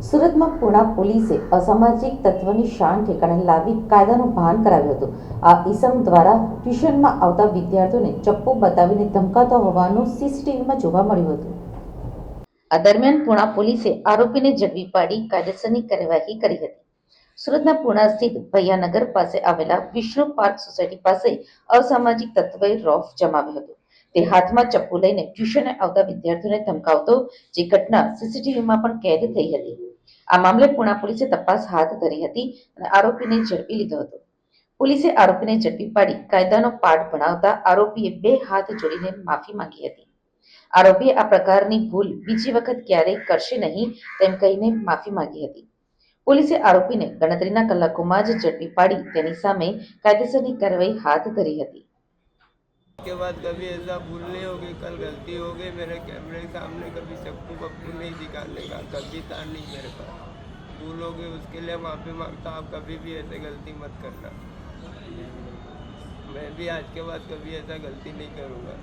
સુરતમાં પુણા પોલીસે અસામાજિક તત્વની શાન ઠેકાણે લાવી કાયદાનું ભાન કરાવ્યું હતું. આ ઇસમ દ્વારા ટ્યુશનમાં આવતા વિદ્યાર્થીઓને ચપ્પુ બતાવીને ધમકાતો હોવાનું સીસીટીવીમાં જોવા મળ્યું હતું. આ દરમિયાન પુણા પોલીસે આરોપીને ઝડપી પાડી કાયદેસરની કાર્યવાહી કરી હતી. સુરતના પુણા સ્થિત ભૈયાનગર પાસે આવેલા વિષ્ણુ પાર્ક સોસાયટી પાસે અસામાજિક તત્વએ રોફ જમાવ્યો હતો. તે હાથમાં ચપ્પુ લઈને ટ્યુશને આવતા વિદ્યાર્થીઓને ધમકાવતો જે ઘટના સીસીટીવીમાં પણ કેદ થઈ હતી. આ મામલે પુણા પોલીસે તપાસ હાથ ધરી હતી અને આરોપીને ઝડપી લીધો હતો. પોલીસે આરોપીને ઝડપી પાડી કાયદાનો પાઠ ભણાવતા આરોપીએ બે હાથ જોડીને માફી માંગી હતી. આરોપીએ આ પ્રકારની ભૂલ બીજી વખત ક્યારેય કરશે નહીં તેમ કહીને માફી માંગી હતી. પોલીસે આરોપીને ગણતરીના કલાકોમાં જ ઝડપી પાડી તેની સામે કાયદેસરની કાર્યવાહી હાથ ધરી હતી. के बाद कभी ऐसा भूल नहीं होगी कल गलती हो गई, मेरे कैमरे के सामने कभी सबको पप्पू नहीं दिखाने का, कभी था नहीं मेरे पास। भूलोगे उसके लिए माफ़ी माँगता, आप कभी भी ऐसे गलती मत करना। मैं भी आज के बाद कभी ऐसा गलती नहीं करूँगा।